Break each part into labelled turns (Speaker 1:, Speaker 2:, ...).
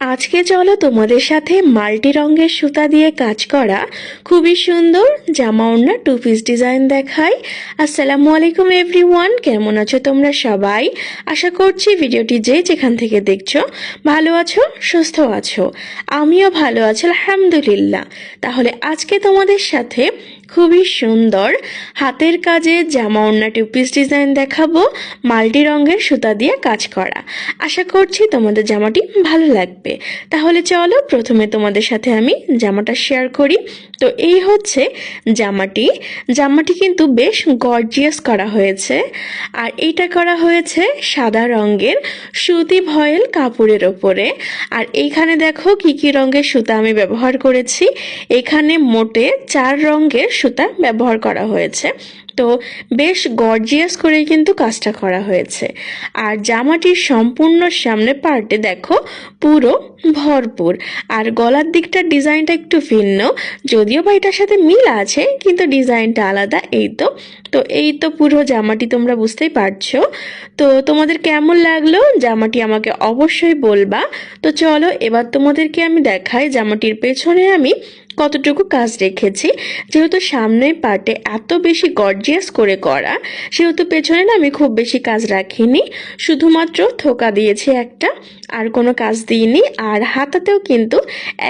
Speaker 1: আজকে চলো তোমাদের সাথে মাল্টি রঙের সুতা দিয়ে কাজ করা খুবই সুন্দর জামা ওড়না টু পিস ডিজাইন দেখাই। আসসালামু আলাইকুম এভরিওয়ান কেমন আছো তোমরা সবাই? আশা করছি ভিডিওটি যে যেখান থেকে দেখছ ভালো আছো, সুস্থ আছো। আমিও ভালো আছি, আলহামদুলিল্লাহ। তাহলে আজকে তোমাদের সাথে খুবই সুন্দর। হাতের কাজে জামা ওড়না টু পিস ডিজাইন দেখাবো। মাল্টি রঙের সুতা দিয়ে কাজ করা। আশা করছি তোমাদের জামাটি ভালো লাগবে। তাহলে চলো প্রথমে তোমাদের সাথে আমি জামাটা শেয়ার করি। তো এই হচ্ছে জামাটি। জামাটি কিন্তু বেশ গর্জিয়াস করা হয়েছে। আর এইটা করা হয়েছে সাদা রঙের সুতি ভয়েল কাপড়ের ওপরে। আর এইখানে দেখো কি কি রঙের সুতা আমি ব্যবহার করেছি। এখানে মোটে চার রঙের সুতা ব্যবহার করা হয়েছে। তো বেশ গর্জিয়াস করেই কিন্তু কাজটা করা হয়েছে। আর জামাটির সম্পূর্ণ সামনে পার্টে দেখো পুরো ভরপুর। আর গলার দিকটার ডিজাইনটা একটু ভিন্ন। যদিও বা এটার সাথে মিল আছে, কিন্তু ডিজাইনটা আলাদা। এই তো তো এই তো পুরো জামাটি তোমরা বুঝতেই পারছ। তো তোমাদের কেমন লাগল? জামাটি আমাকে অবশ্যই বলবা। তো চলো এবার তোমাদেরকে আমি দেখাই জামাটির পেছনে আমি কতটুকু কাজ রেখেছি, যেহেতু সামনের পার্টে এত বেশি গর্জিয়াস করে করা, সেহেতু পেছনে না আমি খুব বেশি কাজ রাখিনি। শুধুমাত্র থোকা দিয়েছি একটা, আর কোনো কাজ দিইনি, আর হাতাতেও কিন্তু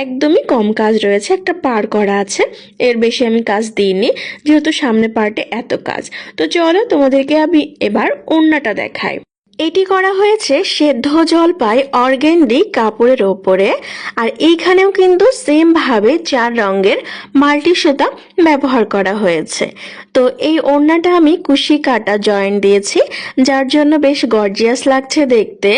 Speaker 1: একদমই কম কাজ রয়েছে, একটা পার করা আছে, এর বেশি আমি কাজ দিইনি, যেহেতু সামনে পার্টে এত কাজ। তো চলো তোমাদেরকে আমি এবার ওড়নাটা দেখাই। এটি করা হয়েছে সেদ্ধ জলপাই অর্গেন্ডি কাপড়ের ওপরে, আর এইখানেও কিন্তু সেম ভাবে চার রঙের মাল্টি সুতা ব্যবহার করা হয়েছে। তো এই ওড়নাটা আমি কুশি কাটা জয়েন্ট দিয়েছি, যার জন্য বেশ গর্জিয়াস লাগছে দেখতে।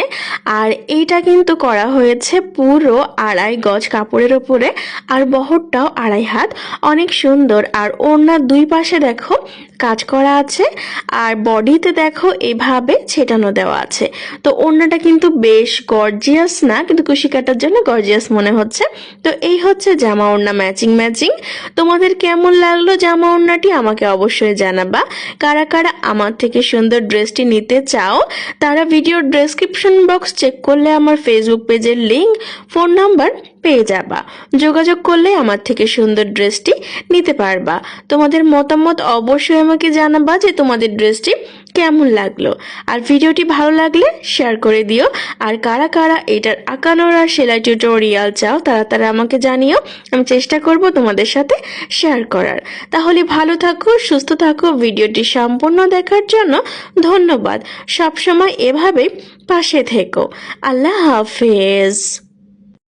Speaker 1: আর এইটা কিন্তু করা হয়েছে পুরো আড়াই গজ কাপড়ের ওপরে, আর বহরটাও আড়াই হাত। অনেক সুন্দর। আর ওড়নার দুই পাশে দেখো কাজ করা আছে, আর বডিতে দেখো এভাবে ছেটানো দেওয়া আছে। তো ওড়নাটা কিন্তু বেশ গর্জিয়াস না, কিন্তু কুশি কাটার জন্য গর্জিয়াস মনে হচ্ছে। তো এই হচ্ছে জামা ওড়না ম্যাচিং ম্যাচিং তোমাদের কেমন লাগল জামা ওড়নাটি আমাকে অবশ্যই জানাবা। কারা কারা আমার থেকে সুন্দর ড্রেসটি নিতে চাও, তারা ভিডিও ডেসক্রিপশন বক্স চেক করলে আমার ফেসবুক পেজের লিঙ্ক ফোন নাম্বার পেয়ে যাবা। যোগাযোগ করলে আমার থেকে সুন্দর ড্রেসটি নিতে পারবা। তোমাদের মতামত অবশ্যই আমাকে জানাবা যে তোমাদের ড্রেসটি কেমন লাগল। আর ভিডিওটি ভালো লাগলে শেয়ার করে দিও। আর কারা কারা এটার আঁকানোর আর সেলাই টিউটোরিয়াল চাও, তারা তারা আমাকে জানিও। আমি চেষ্টা করব তোমাদের সাথে শেয়ার করার। তাহলে ভালো থাকো, সুস্থ থাকো। ভিডিওটি সম্পূর্ণ দেখার জন্য ধন্যবাদ। সবসময় এভাবেই পাশে থেকো। আল্লাহ হাফেজ।